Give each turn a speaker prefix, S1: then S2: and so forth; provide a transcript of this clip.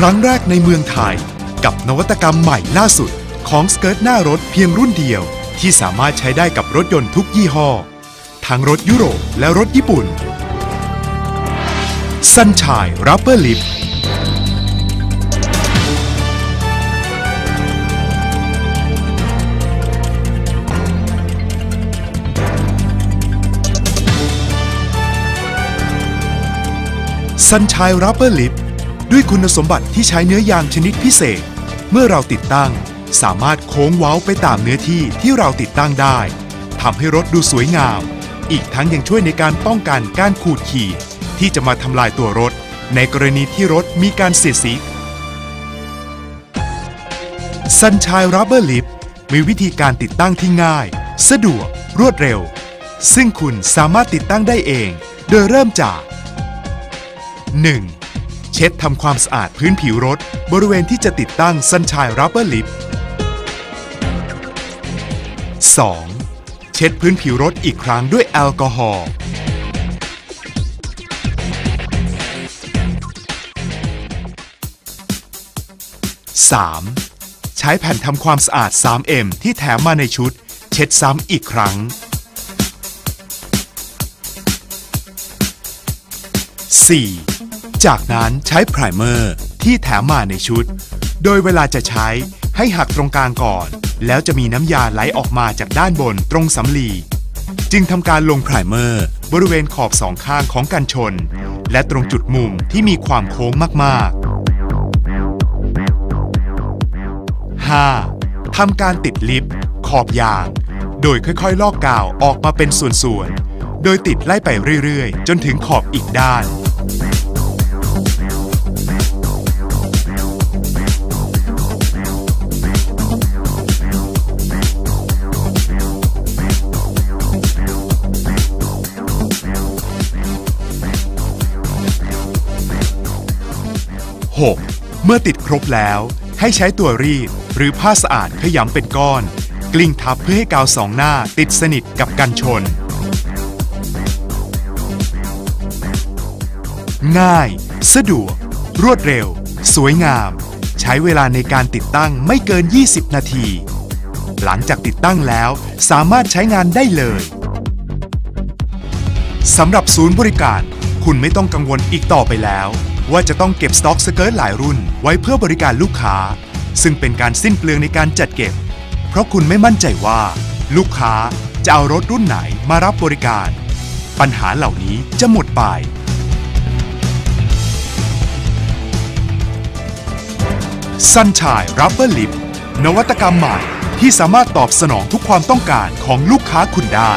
S1: ครั้งแรกในเมืองไทย กับนวัตกรรมใหม่ล่าสุด ของสเกิร์ตหน้ารถเพียงรุ่นเดียว ที่สามารถใช้ได้กับรถยนต์ทุกยี่ห้อ ทั้งรถยุโรปและรถญี่ปุ่น Sunshine Rubber Lip Sunshine Rubber Lip ด้วยคุณสมบัติที่ใช้เนื้อยางชนิดพิเศษ เมื่อเราติดตั้ง สามารถโค้งเว้าไปตามเนื้อที่ที่เราติดตั้งได้ทำให้รถดูสวยงาม อีกทั้งยังช่วยในการป้องกันการขูดขีดที่จะมาทำลายตัวรถ ในกรณีที่รถมีการเสียดสี Sunshine Rubber Lip มีวิธีการติดตั้งที่ง่าย สะดวก รวดเร็ว ซึ่งคุณสามารถติดตั้งได้เอง โดยเริ่มจาก 1. เช็ดทำความสะอาดพื้นผิวรถ บริเวณที่จะติดตั้ง Sunshine Rubber Lip 2. เช็ดพื้นผิวรถอีกครั้งด้วยแอลกอฮอล์ 3. ใช้แผ่นทำความสะอาด 3M ที่แถมมาในชุด เช็ดซ้ำอีกครั้ง 4. จากนั้นใช้ไพรเมอร์ที่แถมมาในชุด โดยเวลาจะใช้ให้หักตรงกลางก่อน แล้วจะมีน้ำยาไหลออกมาจากด้านบนตรงสำลี จึงทำการลงไพรเมอร์บริเวณขอบสองข้างของกันชน และตรงจุดมุมที่มีความโค้งมากๆ 5. ทำการติดลิฟต์ขอบยาง โดยค่อยๆ ลอกกาวออกมาเป็นส่วนๆ โดยติดไล่ไปเรื่อยๆ จนถึงขอบอีกด้าน 6. เมื่อติดครบแล้ว ให้ใช้ตัวรีดหรือผ้าสะอาดขยำเป็นก้อน กลิ้งทับเพื่อให้กาวสองหน้าติดสนิทกับกันชน ง่าย สะดวก รวดเร็ว สวยงาม ใช้เวลาในการติดตั้งไม่เกิน 20 นาที หลังจากติดตั้งแล้วสามารถใช้งานได้เลยสำหรับศูนย์บริการ คุณไม่ต้องกังวลอีกต่อไปแล้ว ว่าจะต้องเก็บสต็อกสเกิร์ตหลายรุ่น ไว้เพื่อบริการลูกค้า ซึ่งเป็นการสิ้นเปลืองในการจัดเก็บ เพราะคุณไม่มั่นใจว่า ลูกค้าจะเอารถรุ่นไหนมารับบริการ ปัญหาเหล่านี้จะหมดไป Sunshine Rubber Lip นวัตกรรมใหม่ที่สามารถตอบสนองทุกความต้องการของลูกค้าคุณได้